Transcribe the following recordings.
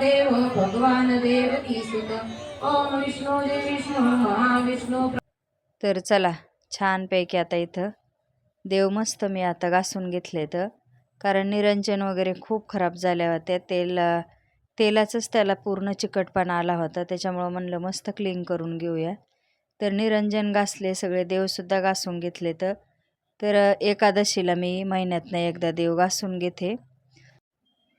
देव भगवान देवकी सुत। ओम विष्णू विष्णू महाविष्णू तर चला छानपैकी आता इथं देव मस्त मी आता घासून घेतले तर कारण निरंजन वगैरे खूप खराब झाल्या होत्या तेल तेलाचंच त्याला पूर्ण चिकटपणा आला होता. त्याच्यामुळं म्हणलं मस्त क्लीन करून घेऊया. तर निरंजन घासले सगळे देवसुद्धा घासून घेतले तर तर एकादशीला मी महिन्यातनं एकदा देव घासून घेते.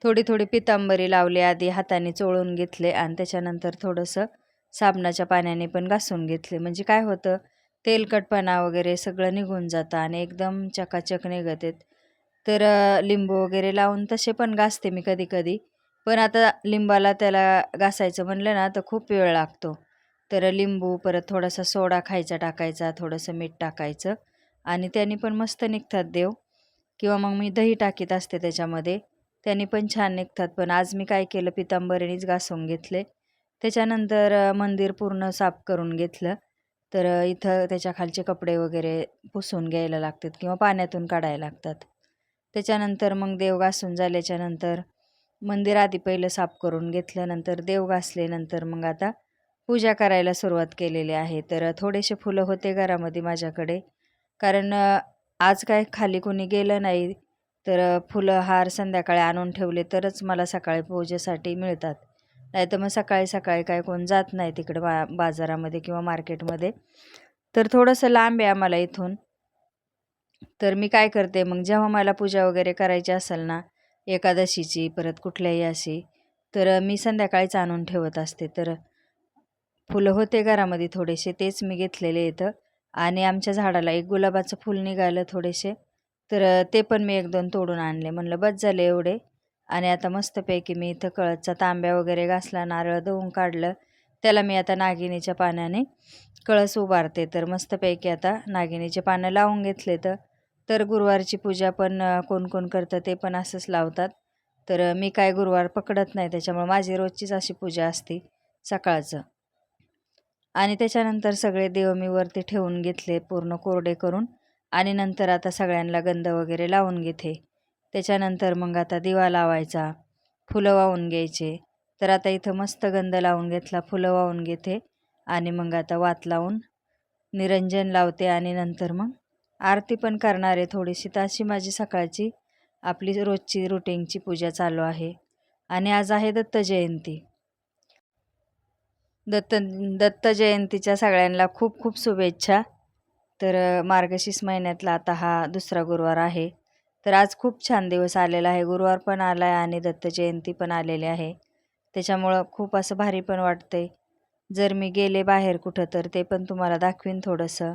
थोडी थोडी पितांबरी लावली आधी हाताने चोळून घेतले आणि त्याच्यानंतर थोडंसं साबणाच्या पाण्याने पण घासून घेतले. म्हणजे काय होतं तेलकटपणा वगैरे सगळं निघून जातं आणि एकदम चकाचक निघत आहेत. तर लिंबू वगैरे लावून तसे पण घासते मी कधी कधी पण आता लिंबाला त्याला घासायचं म्हणलं ना तर खूप वेळ लागतो. तर लिंबू परत थोडासा सोडा खायचा टाकायचा थोडंसं मीठ टाकायचं आणि त्याने पण मस्त निघतात देव. किंवा मग मी दही टाकीत असते त्याच्यामध्ये. त्यांनी पण छान निघतात. पण आज मी काय केलं पितांबरीनेच घासून घेतले. त्याच्यानंतर मंदिर पूर्ण साफ करून घेतलं. तर इथं त्याच्या खालचे कपडे वगैरे पुसून घ्यायला लागतात किंवा पाण्यातून काढायला लागतात. त्याच्यानंतर मग देव घासून झाल्याच्यानंतर मंदिर आधी पहिलं साफ करून घेतलं नंतर देव घासले नंतर मग आता पूजा करायला सुरुवात केलेली आहे. तर थोडेसे फुलं होते घरामध्ये माझ्याकडे. कारण आज काय खाली कोणी गेलं नाही तर फुलं हार संध्याकाळी आणून ठेवले तरच मला सकाळी पूजेसाठी मिळतात. नाही तर मग सकाळी सकाळी काय कोण जात नाही तिकडं बा बाजारामध्ये किंवा मार्केटमध्ये. तर थोडंसं लांब आहे आम्हाला इथून. तर मी काय करते मग जेव्हा मला पूजा वगैरे करायची असेल ना एकादशीची परत कुठल्याही अशी तर मी संध्याकाळीच आणून ठेवत असते. तर फुलं होते घरामध्ये थोडेसे तेच मी घेतलेले इथं. आणि आमच्या झाडाला एक गुलाबाचं फूल निघालं थोडेसे. तर ते पण मी एक दोन तोडून आणले. म्हणलं बस झाले एवढे. आणि आता मस्तपैकी मी इथं कळसचा तांब्या वगैरे घासला नारळ धुवून काढलं. त्याला मी आता नागिनीच्या पाण्याने कळस उभारते. तर मस्तपैकी आता नागिनीचे पानं लावून घेतले तर तर गुरुवारची पूजा पण कोण कोण करतं ते पण असंच लावतात. तर मी काय गुरुवार पकडत नाही. त्याच्यामुळे माझी रोजचीच अशी पूजा असते सकाळचं. आणि त्याच्यानंतर सगळे देव मी वरती ठेवून घेतले पूर्ण कोरडे करून. आणि नंतर आता सगळ्यांना गंध वगैरे लावून घेते. त्याच्यानंतर मग आता दिवा लावायचा फुलं वाहून घ्यायचे. तर आता इथं मस्त गंध लावून घेतला फुलं वाहून घेते. आणि मग आता वात लावून निरंजन लावते आणि नंतर मग आरती पण करणार आहे थोडीशी. तर अशी माझी सकाळची आपली रोजची रुटीनची पूजा चालू आहे. आणि आज आहे दत्त जयंती. दत्त दत्त जयंतीच्या सगळ्यांना खूप खूप शुभेच्छा. तर मार्गशीर्ष महिन्यातला आता हा दुसरा गुरुवार आहे. तर आज खूप छान दिवस आलेला आहे. गुरुवार पण आला आहे आणि दत्त जयंती पण आलेली आहे. त्याच्यामुळं खूप असं भारी पण वाटते जर मी गेले बाहेर कुठं तर ते पण तुम्हाला दाखवीन थोडंसं.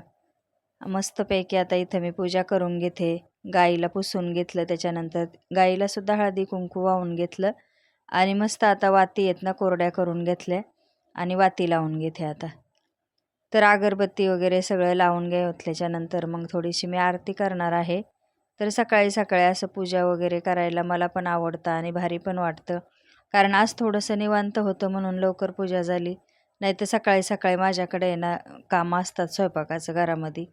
मस्तपैकी आता इथं मी पूजा करून घेते. गाईला पुसून घेतलं त्याच्यानंतर गाईलासुद्धा हळदी कुंकू वाहून घेतलं आणि मस्त आता वाती आहेत ना कोरड्या करून घेतल्या आणि वाती लावून घेते आता. तर अगरबत्ती वगैरे सगळं लावून घेतल्याच्यानंतर मग थोडीशी मी आरती करणार आहे. तर सकाळी सकाळी असं पूजा वगैरे करायला मला पण आवडतं आणि भारी पण वाटतं. कारण आज थोडंसं निवांत होतं म्हणून लवकर पूजा झाली. नाही तर सकाळी सकाळी माझ्याकडे येणं ना कामं असतात स्वयंपाकाचं घरामध्ये.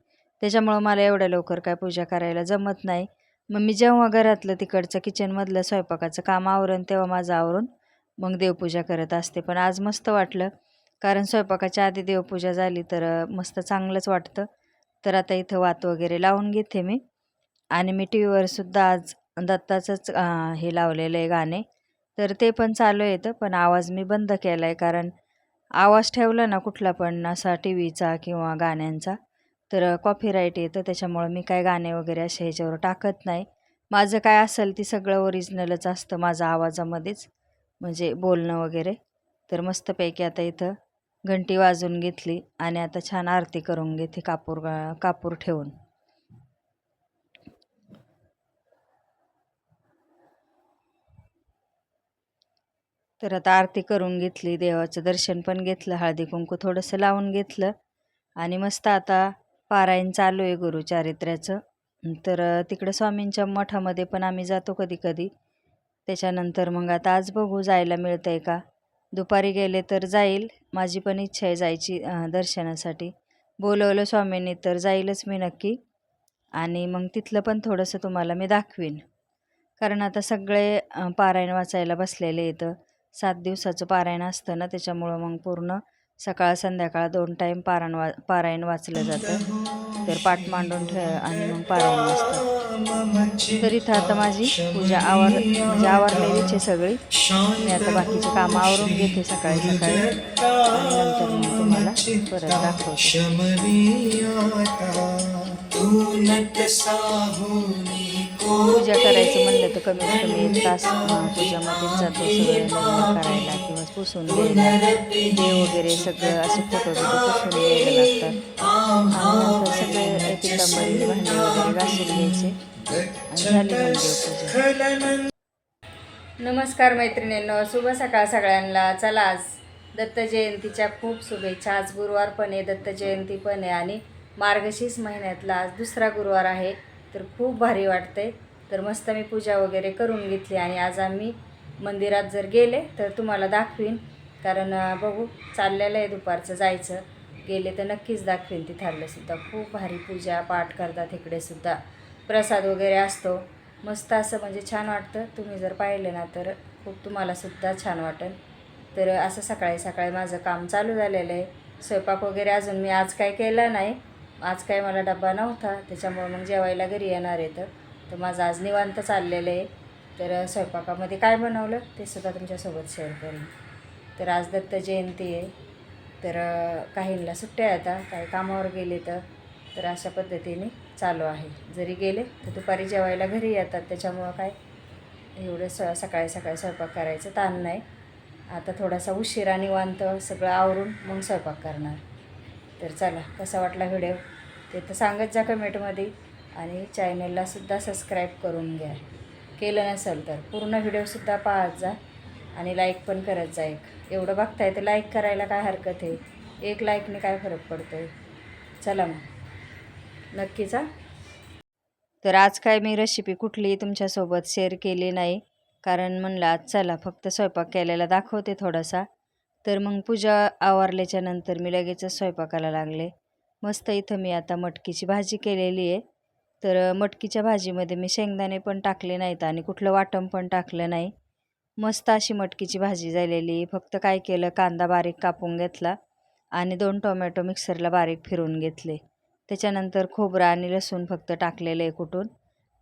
त्याच्यामुळं मला एवढ्या लवकर काय पूजा करायला जमत नाही. मग मी जेव्हा घरातलं तिकडचं किचनमधलं स्वयंपाकाचं काम आवरण तेव्हा माझं आवरून मग देवपूजा करत असते. पण आज मस्त वाटलं. कारण स्वयंपाकाच्या आधी देवपूजा झाली तर मस्त चांगलंच वाटतं. तर आता इथं वात वगैरे लावून घेते मी. आणि मी टी व्हीवरसुद्धा आज दत्ताचंच हे लावलेलं आहे गाणे. तर ते पण चालू येतं पण आवाज मी बंद केला आहे कारण आवाज ठेवला ना कुठला पण असा टी व्हीचा किंवा गाण्यांचा. तर कॉपीराईट येतं त्याच्यामुळं मी काय गाणे वगैरे असे ह्याच्यावर टाकत नाही. माझं काय असेल ती सगळं ओरिजिनलच असतं माझं आवाजामध्येच. म्हणजे बोलणं वगैरे. तर मस्तपैकी आता इथं घंटी वाजून घेतली आणि आता छान आरती करून घेते कापूर कापूर ठेवून. तर आता आरती करून घेतली देवाचं दर्शन पण घेतलं हळदी कुंकू थोडंसं लावून घेतलं आणि मस्त आता पारायण चालू आहे गुरुचारित्र्याचं तर तिकडं स्वामींच्या मठामध्ये पण आम्ही जातो कधी कधी. त्याच्यानंतर मग आता आज बघू जायला मिळतं आहे का? दुपारी गेले तर जाईल. माझी पण इच्छा आहे जायची दर्शनासाठी. बोलवलं स्वामींनी तर जाईलच मी नक्की. आणि मग तिथलं पण थोडंसं तुम्हाला मी दाखवीन. कारण आता सगळे पारायण वाचायला बसलेले येतं सात दिवसाचं पारायण असतं ना त्याच्यामुळं मग पूर्ण सकाळ संध्याकाळ दोन टाईम पारायण वा पारायण वाचलं जातं. तर पाठ मांडून ठेव आणि मग पारायण वाचतं. तर इथं आता माझी पूजा आवर म्हणजे आवरलेलीच आहे सगळी. मी आता बाकीचे कामं आवरून घेते सकाळी सकाळी. नंतर मी तुम्हाला परत दाखवते. पूजा करायचं म्हणलं तर कमीत कमी एक तास पूजामध्ये पूजामध्येच जातो सगळं करायला किंवा पुसून द्यायला देव वगैरे सगळं असे फोटो बिटो पुसून द्यायला लागतात. सगळे एक वगैरे घासून घ्यायचे. आणि झाली नमस्कार मैत्रिणींनो शुभ सकाळ सगळ्यांना. चला आज दत्त जयंतीच्या खूप शुभेच्छा. आज गुरुवार पण आहे दत्त जयंती पण आहे. आणि मार्गशीर्ष महिन्यातला आज दुसरा गुरुवार आहे. तर खूप भारी वाटतंय. तर मस्त मी पूजा वगैरे करून घेतली आणि आज आम्ही मंदिरात जर गेले तर तुम्हाला दाखवीन. कारण बघू चाललेलं आहे दुपारचं जायचं. गेले तर नक्कीच दाखवीन तिथालं सुद्धा. खूप भारी पूजा पाठ करतात इकडे सुद्धा. प्रसाद वगैरे असतो. मस्त असं म्हणजे छान वाटतं. तुम्ही जर पाहिलं ना तर खूप तुम्हालासुद्धा छान वाटेल. तर असं सकाळी सकाळी माझं काम चालू झालेलं आहे. स्वयंपाक वगैरे अजून मी आज काय केलं नाही. आज काय मला डब्बा नव्हता त्याच्यामुळे मग जेवायला घरी येणार आहे तर. तर माझं आज निवांत चाललेलं आहे. तर स्वयंपाकामध्ये काय बनवलं ते सुद्धा तुमच्यासोबत शेअर करेन. तर आज दत्त जयंती आहे. तर काहींना सुट्ट्या आता काही कामावर गेले तर. तर अशा पद्धतीने चालू आहे. जरी गेले तर दुपारी जेवायला घरी येतात. त्याच्यामुळं काय एवढं स सकाळी सकाळी स्वयंपाक करायचं ताण नाही. आता थोडासा उशिरा निवांत सगळं आवरून मग स्वयंपाक करणार. तर चला कसा वाटला व्हिडिओ? ते तर सांगत जा कमेंटमध्ये. आणि चॅनललासुद्धा सबस्क्राईब करून घ्या. केलं नसेल तर पूर्ण व्हिडिओसुद्धा पाहत जा आणि लाईक पण करत जा एक. एवढं बघताय तर लाईक करायला काय हरकत आहे? एक लाईकने काय फरक पडतो आहे चला मग. नक्कीचा तर आज काय मी रेसिपी कुठलीही तुमच्यासोबत शेअर केली नाही. कारण म्हणलं आज चला फक्त स्वयंपाक केलेला दाखवते थोडासा. तर मग पूजा आवरल्याच्या नंतर मी लगेचच स्वयंपाकाला लागले. मस्त इथं मी आता मटकीची भाजी केलेली आहे. तर मटकीच्या भाजीमध्ये मी शेंगदाणे पण टाकले नाहीत आणि कुठलं वाटण पण टाकलं नाही. मस्त अशी मटकीची भाजी झालेली फक्त काय केलं कांदा बारीक कापून घेतला आणि दोन टोमॅटो मिक्सरला बारीक फिरून घेतले. त्याच्यानंतर खोबरं आणि लसूण फक्त टाकलेलं आहे कुठून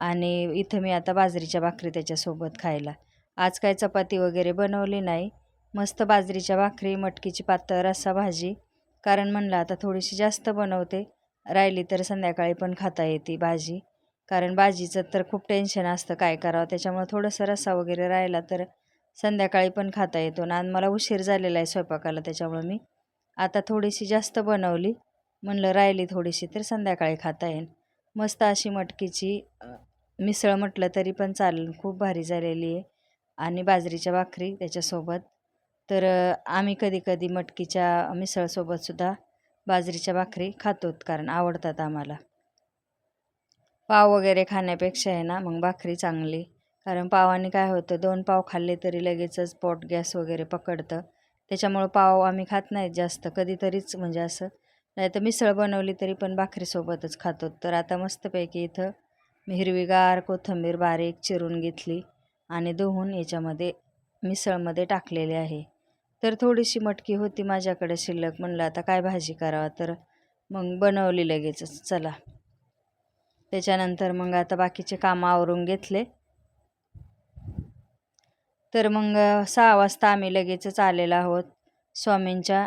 आणि इथं मी आता बाजरीच्या भाकरी त्याच्यासोबत खायला. आज काय चपाती वगैरे बनवली नाही. मस्त बाजरीच्या भाकरी मटकीची पातळ रस्सा भाजी. कारण म्हणलं आता थोडीशी जास्त बनवते राहिली तर संध्याकाळी पण खाता येते भाजी. कारण भाजीचं तर खूप टेन्शन असतं काय करावं? त्याच्यामुळं थोडंसं रस्सा वगैरे राहिला तर संध्याकाळी पण खाता येतो. ना आणि मला उशीर झालेला आहे स्वयंपाकाला त्याच्यामुळं मी आता थोडीशी जास्त बनवली. म्हणलं राहिली थोडीशी तर संध्याकाळी खाता येईल मस्त अशी मटकीची मिसळ म्हटलं तरी पण चालेल. खूप भारी झालेली आहे. आणि बाजरीच्या भाकरी त्याच्यासोबत तर आम्ही कधी कधी मटकीच्या मिसळसोबतसुद्धा बाजरीच्या भाकरी खातोत कारण आवडतात आम्हाला. पाव वगैरे खाण्यापेक्षा आहे ना मग भाकरी चांगली. कारण पावाने काय होतं दोन पाव खाल्ले तरी लगेचच पोट गॅस वगैरे पकडतं. त्याच्यामुळं पाव आम्ही खात नाहीत जास्त कधीतरीच म्हणजे असं. नाही तर मिसळ बनवली तरी पण भाकरीसोबतच खातो तर आता मस्तपैकी इथं मी हिरवीगार कोथिंबीर बारीक चिरून घेतली आणि धुवून याच्यामध्ये मिसळमध्ये टाकलेली आहे. तर थोडीशी मटकी होती माझ्याकडे शिल्लक. म्हणलं आता काय भाजी करावा? तर मग बनवली लगेचच चला. त्याच्यानंतर मग आता बाकीचे कामं आवरून घेतले. तर मग सहा वाजता आम्ही लगेचच आलेलो आहोत स्वामींच्या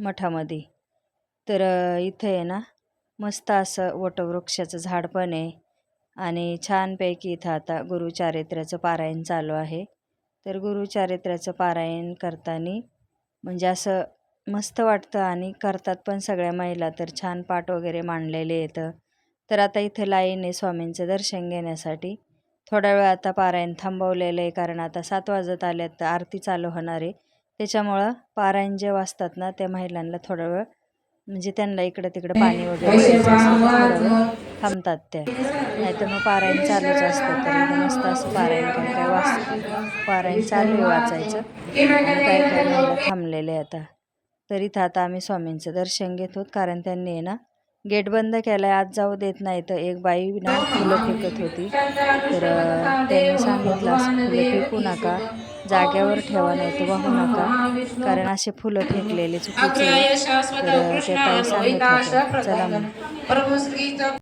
मठामध्ये. तर इथे इथं आहे ना मस्त असं वटवृक्षाचं झाड पण आहे आणि छानपैकी इथं आता गुरुचारित्र्याचं पारायण चालू आहे. तर गुरुचारित्र्याचं पारायण करताना म्हणजे असं मस्त वाटतं आणि करतात पण सगळ्या महिला तर छान पाठ वगैरे मांडलेले येतं तर आता इथे लाईन आहे स्वामींचं दर्शन घेण्यासाठी. थोडा वेळ आता पारायण थांबवलेलं आहे कारण आता सात वाजत आल्यात तर आरती चालू होणार आहे. त्याच्यामुळं पारायण जे वाजतात ना त्या महिलांना थोडा वेळ म्हणजे त्यांना इकडं तिकडं पाणी वगैरे तर थांबतात त्या. नाहीतर मग पारायण चालूच असतं. तर मस्त असं पारायण काय काय वाच पारायण चालू आहे वाचायचं. आणि काय काय महिला थांबलेले आता. तर इथं आता आम्ही स्वामींचं दर्शन घेत आहोत कारण त्यांनी ना गेट बंद केलाय. आज जाऊ देत नाही तर एक बाई ना फुलं फेकत होती. तर त्यांनी सांगितलं फुलं फेकू नका. जाग्यावर ठेवा नाही तर वाहू नका. कारण असे फुलं फेकलेले चुकीचे. तर ते ताई चला मग.